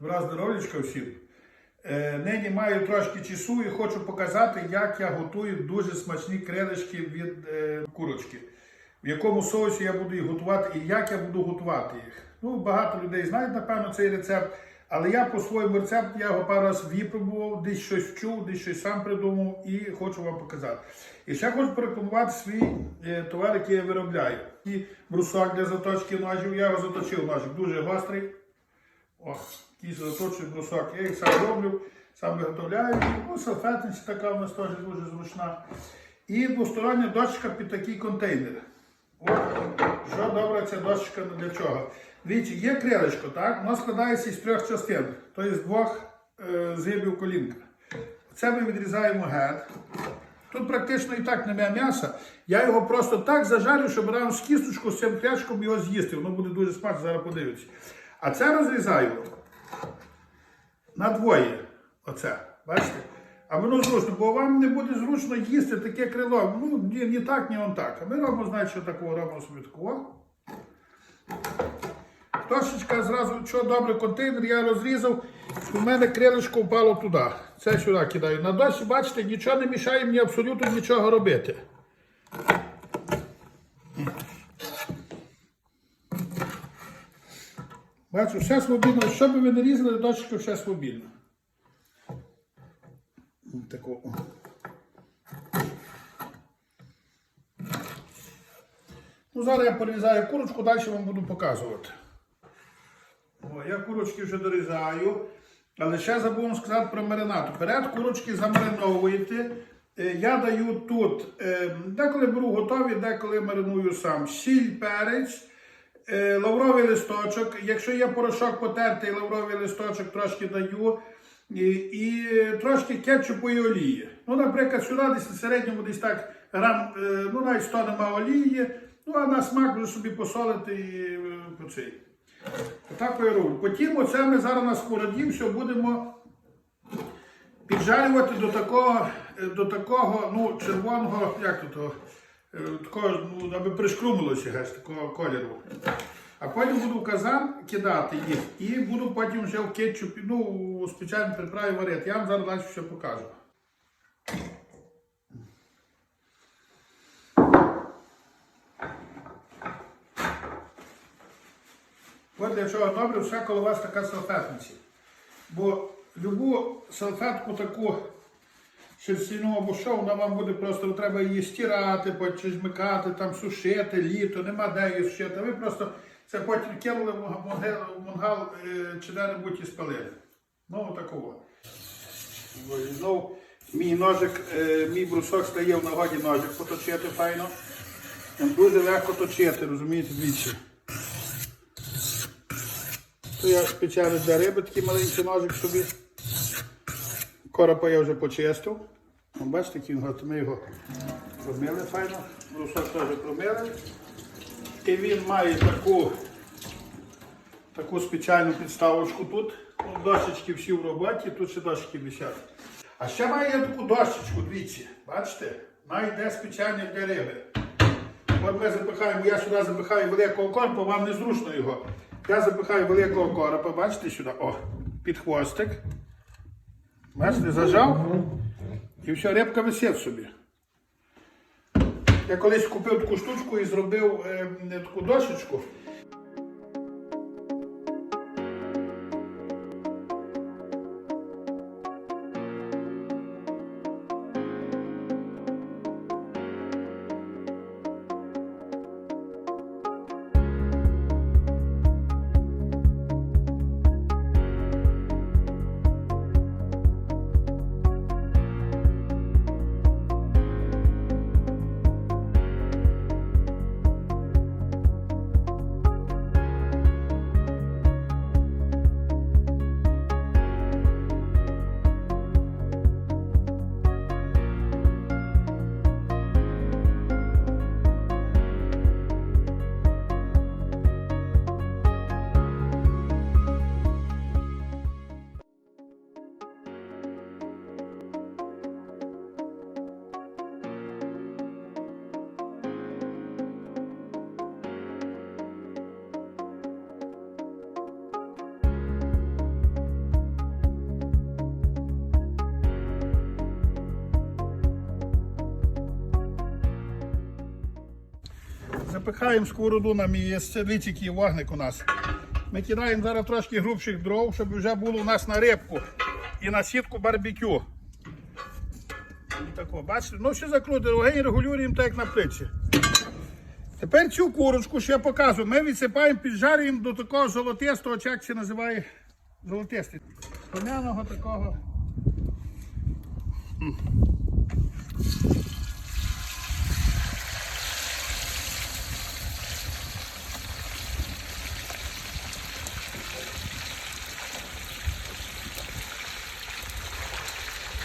Добра здоров'ячка всім. Е, нині маю трошки часу і хочу показати, як я готую дуже смачні крилишки від е, курочки. В якому соусі я буду їх готувати і як я буду готувати їх. Ну, багато людей знають, напевно, цей рецепт. Але я по своєму рецепту я його пару разів випробував, десь щось вчув, десь щось сам придумав і хочу вам показати. І ще хочу порекомендувати свій е, товар, який я виробляю. І брусок для заточки ножів. Я його заточив ножик дуже гострий. О, якийсь заточний брусок. Я їх сам роблю, сам виготовляю. Ну, салфетниця така у нас теж дуже зручна. І двостороння дощка під такий контейнер. От, що добре ця дощка для чого? Дивіться, є крилечко, так? Воно складається із трьох частин, тобто з двох е, згибів колінка. Це ми відрізаємо гет. Тут практично і так немає м'яса. Я його просто так зажарю, щоб разом з кісточку з цим крячком його з'їсти. Воно буде дуже смачно, зараз подивитися. А це розрізаю на двоє. Оце. Бачите? А воно зручно, бо вам не буде зручно їсти таке крило. Ну, ні, ні так, ні он так. А ми робимо, знаєте, що такого робимо такого. Трошечка зразу, що добре, контейнер я розрізав, у мене крилишко впало туди. Це сюди кидаю. На дощі, бачите, нічого не мішає мені абсолютно нічого робити. Бачу, все свобідно. Що би ви не різали, дощечка все свобідно. Тако. Ну, зараз я порізаю курочку, далі вам буду показувати. О, я курочки вже дорізаю. Але ще забув вам сказати про маринад. Перед курочки замариновуєте. Е, Я даю тут, е, деколи беру готові, деколи мариную сам. Сіль, перець, лавровий листочок. Якщо є порошок потертий, лавровий листочок трошки даю. І, і трошки кетчупу і олії. Ну, наприклад, сюди десь на середньому десь так грам, е, ну навіть 100 нема олії. Ну, а на смак вже собі посолити і е, по цей. Так я роблю. Потім оце ми зараз на сковороді все будемо піджарювати до такого, е, до такого ну, червоного, як то, е, такого, ну, аби пришкрумилося геть, такого кольору. А потім буду в казан кидати їх і буду потім вже в кетчупі, ну, у спеціальній приправі варити. Я вам зараз далі все покажу. От для чого добре, все коли у вас така салфетниця. Бо любу салфетку таку шерстяну що, вона вам буде просто треба її стирати, потім жмикати, там сушити, літо, нема де її сушити. Ви просто це потім кинули в мангал, в мангал е, чи де-небудь і спалили. Ну, отакого. Ось Знов мій ножик, е, мій брусок стає в нагоді ножик поточити файно. Дуже легко точити, розумієте, двічі. То я спеціально для риби такий маленький ножик собі. Коропа я вже почистив. О, Бачите, який він готовий. Ми його промили файно. Брусок теж промили. І він має таку, таку спеціальну підставочку тут. Дощечки всі в роботі, тут ще дощечки висять. А ще має таку дощечку, дивіться, бачите? Вона йде спеціально для риби. От ми запихаємо, я сюди запихаю великого коропа, вам незручно його. Я запихаю великого коропа, бачите сюди, о, під хвостик. Бачите, зажав. І все, рибка висить собі. Я колись купив таку штучку і зробив е, таку дошечку. Запихаємо сковороду на місце. Дивіться, який вогник у нас. Ми кидаємо зараз трошки грубших дров, щоб вже було у нас на рибку і на сітку барбекю. Тако, бачите, ну все закрути, вогонь регулюємо так, як на плиці. Тепер цю курочку, що я показую, ми відсипаємо, піджарюємо до такого золотистого, як це називає золотистий. Пом'яного такого.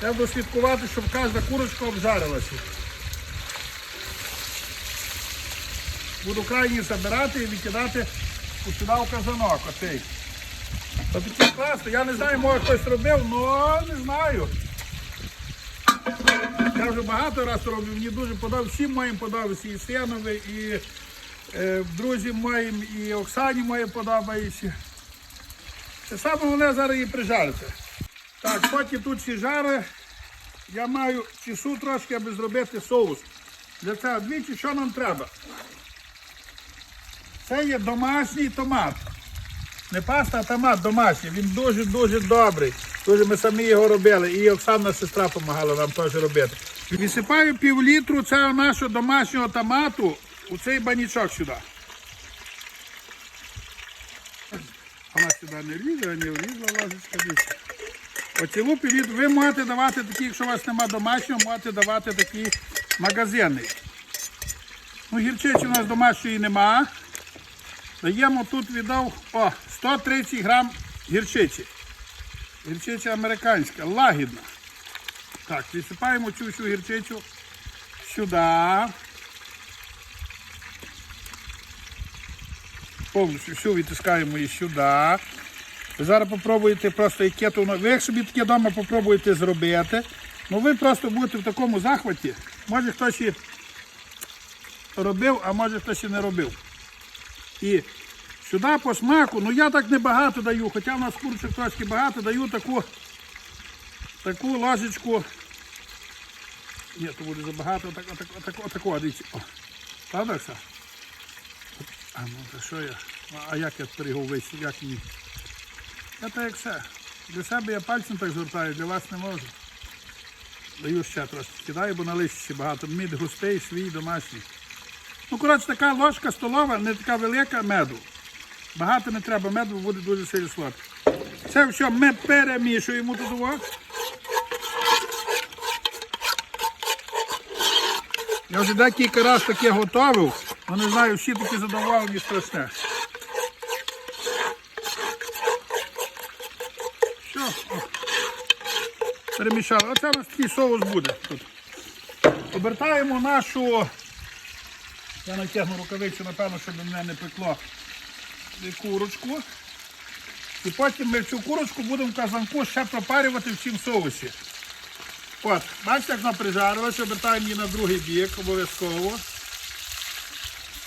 Треба дослідкувати, щоб кожна курочка обжарилася. Буду крайні забирати і викидати у сюди в казанок. Оцей. Та класно. Я не знаю, може хтось робив, але не знаю. Я вже багато разів робив, мені дуже подобається, всім моїм подобається, і синові, і е, друзям моїм, і Оксані моїй подобається. Це саме головне зараз її прижарити. Так, поки тут ці жари, я маю часу трошки, аби зробити соус. Для цього двічі, що нам треба? Це є домашній томат. Не паста, а томат домашній. Він дуже-дуже добрий. Дуже ми самі його робили. І Оксана сестра допомагала нам теж робити. Висипаю пів літру цього нашого домашнього томату у цей банічок сюди. Вона сюди не влізла, не влізла ложечка. дивіться. Оцілу півліт ви можете давати такі, якщо у вас немає домашнього, можете давати такі магазини. Ну, гірчиці у нас домашньої нема. Даємо тут віддав о, 130 грам гірчиці. Гірчиця американська, лагідна. Так, висипаємо цю всю гірчицю сюди. Повністю всю відтискаємо її сюди. Ви зараз попробуєте просто яке то. Ви як собі таке вдома попробуєте зробити. Ну ви просто будете в такому захваті. Може хтось і робив, а може хтось і не робив. І сюди по смаку, ну я так не багато даю, хоча в нас курочок трошки багато, даю таку, таку ложечку. Ні, то буде забагато, так, так, так, так, так, дивіться. Правда все? А ну то що я? А як я перегов весь, як ні? Я так як все. Для себе я пальцем так звертаю, для вас не можу. Даю ще трошки. Кидаю, бо на листі багато. Мід густий, свій, домашній. Ну, коротше, така ложка столова, не така велика меду. Багато не треба меду, буде дуже сильно сладко. Це все ми перемішуємо тут. о. Я вже декілька разів таке готував, але не знаю, всі такі задоволені страшне. Все, о. Перемішали. Оце у нас такий соус буде тут. Обертаємо нашу. Я натягну рукавицю, напевно, щоб мене не пекло курочку. І потім ми цю курочку будемо в казанку ще пропарювати в цім соусі. От, бачите, як вона прижарилася, обертаємо її на другий бік обов'язково.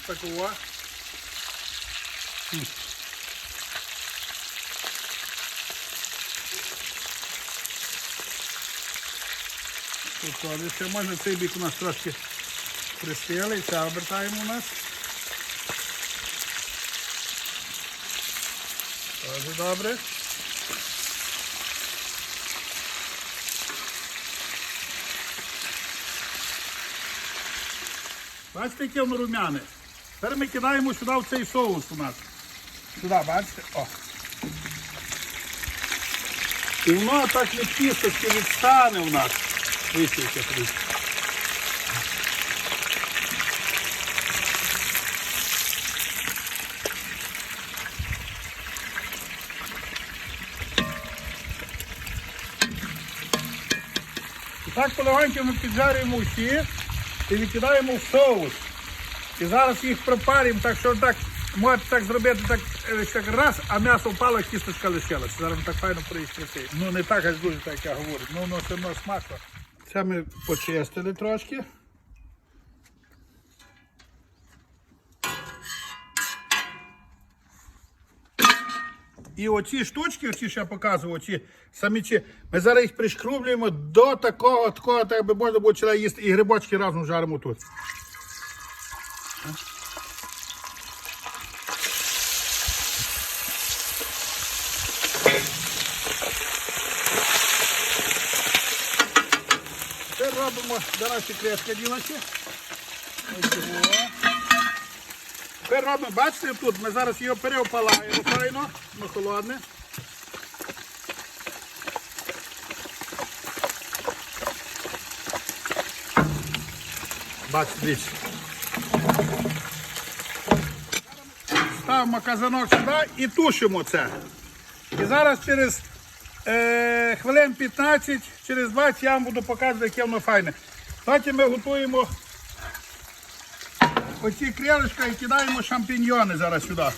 Такого. М. Ще можна цей бік у нас трошки пристили, це обертаємо у нас. Дуже добре. Бачите, яке воно румяне. Тепер ми кидаємо сюди в цей соус у нас. Сюди, бачите? О. І воно так від кісточки відстане у нас. Дивіться, яке подивіться. І так полегонько ми піджарюємо всі і викидаємо в соус. І зараз їх пропаримо, так що так можете так зробити, так, е, так раз, а м'ясо впало, кісточка лишилася. Зараз так файно проїсти. Ну не так аж дуже, так як я говорю. Ну воно все одно смачно. Це ми почистили трошки. І оці штучки, оці, що я показував, оці самічі, ми зараз їх пришкрублюємо до такого, такого, так би можна було їсти, і грибочки разом жаримо тут. Наші креска ділочки. Тепер робимо, бачите, тут ми зараз його переопалаємо файно, на холодне. Бачите. Ставимо казанок сюди і тушимо це. І зараз через е, хвилин 15, через 20 я вам буду показувати, яке воно файне. Потім ми готуємо оці крилишка і кидаємо шампіньйони зараз сюди.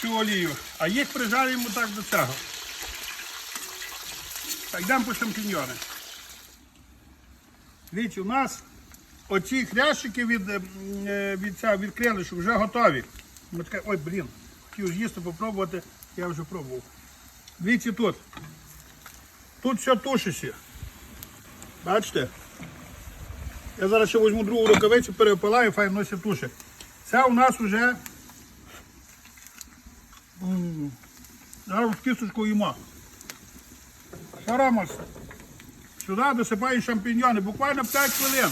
Цю олію. А їх прижарюємо так до цього. Так, йдемо по шампіньйони. Дивіться, у нас оці хрящики від, е, е, від, ця, від крилишок вже готові. Ми таке, ой, блін, хотів з'їсти, попробувати, я вже пробував. Дивіться тут. Тут все тушиться. Бачите? Я зараз ще візьму другу рукавицю, перепилаю, файно носить туші. Це у нас вже зараз в кісточку їмо. Що? Сюди досипаю шампіньйони, буквально 5 хвилин.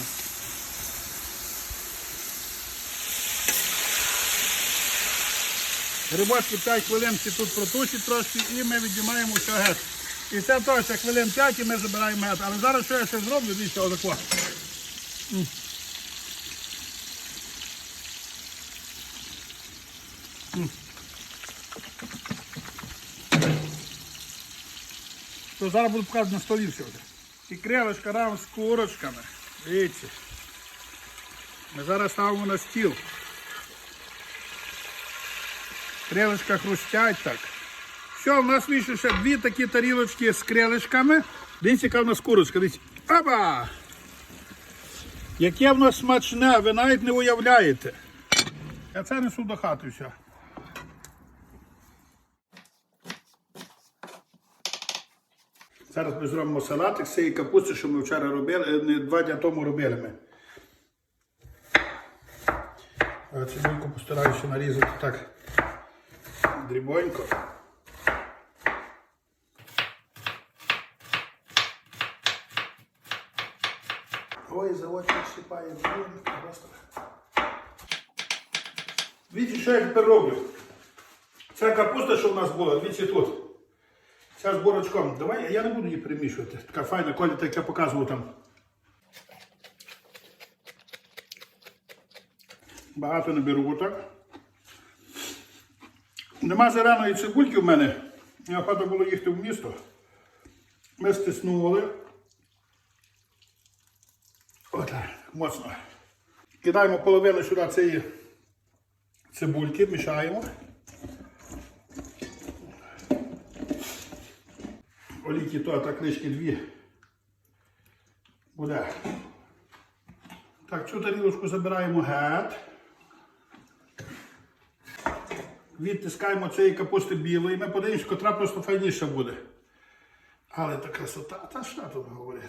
Грибочки 5 хвилин ці тут протушить трошки і ми віднімаємо все гет. І це теж хвилин 5 і ми забираємо гет. Але зараз що я ще зроблю, дивіться, отако. То зараз буду показувати на столі все. І крилишка разом з курочками. Дивіться. Ми зараз ставимо на стіл. Крилишка хрустять так. Все, у нас вийшло ще дві такі тарілочки з крилишками. Дивіться, яка в нас курочка. Дивіться. Аба! Яке в нас смачне, ви навіть не уявляєте. Я це несу до хати все. Зараз ми зробимо салатик з цієї капусти, що ми вчора робили, е, не два дні тому робили ми. А Цибульку постараюся нарізати так дрібонько. Ой, щипає, блін, просто. Дивіться, що я тепер роблю. Ця капуста, що в нас була, дивіться тут. Ця з борочком. Давай, я не буду її перемішувати. Така файна, Коля так я показував там. Багато не беру отак. Нема зеленої цибульки в мене. Треба було їхати в місто. Ми стиснули. Отак, моцно. Кидаємо половину сюди цієї цибульки, мішаємо. Олійки то так лишки дві. Буде. Так, цю тарілочку забираємо геть. Відтискаємо цієї капусти білої. Ми подивимось, котра просто файніша буде. Але та красота, та що тут говорити?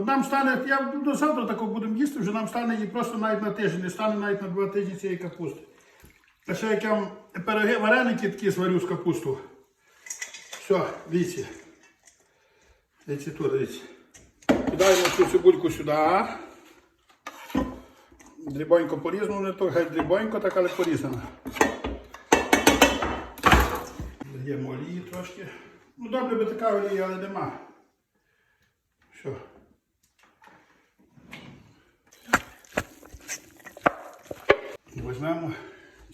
От нам стане, я до завтра такого будемо їсти, вже нам стане її просто навіть на тиждень, не стане навіть на два тижні цієї капусти. А ще як я вам пироги, вареники такі сварю з капусту. Все, дивіться. Дивіться тут, дивіться. Кидаємо цю цибульку сюди. Дрібонько порізано, не то геть дрібонько, так, але порізано. Даємо олії трошки. Ну, добре би така олія, але нема. Все. Візьмемо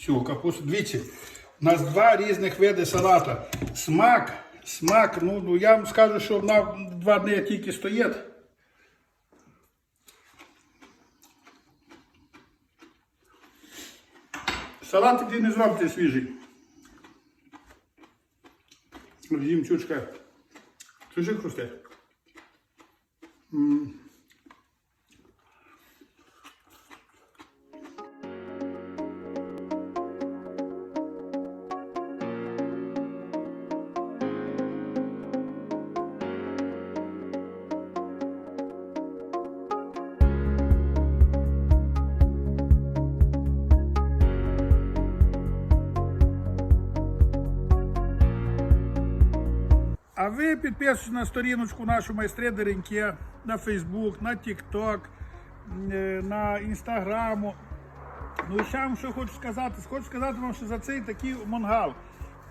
цю капусту. Дивіться, у нас два різних види салата. Смак, смак, ну, ну я вам скажу, що вона два дні тільки стоїть. Салат такий не зробите свіжий. Їм чучка. Слушай, ви підписуйтесь на сторіночку нашу майстри Дереньке, на Фейсбук, на Тікток, е, на Інстаграму. Ну і ще вам що хочу сказати. Хочу сказати вам, що за цей такий мангал,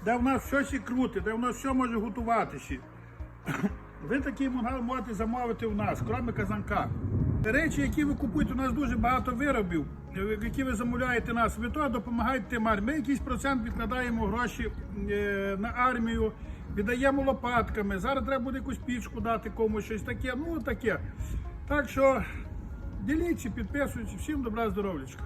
де в нас все ще круте, де в нас все може готуватися. Ви такий мангал можете замовити в нас, крім казанка. Речі, які ви купуєте, у нас дуже багато виробів, е, які ви замовляєте нас. Ви то допомагаєте тим армії. Ми якийсь процент відкладаємо гроші е, на армію, віддаємо лопатками. Зараз треба буде якусь пічку дати комусь щось таке. Ну таке. Так що діліться, підписуйтесь, всім добра здоров'ячка.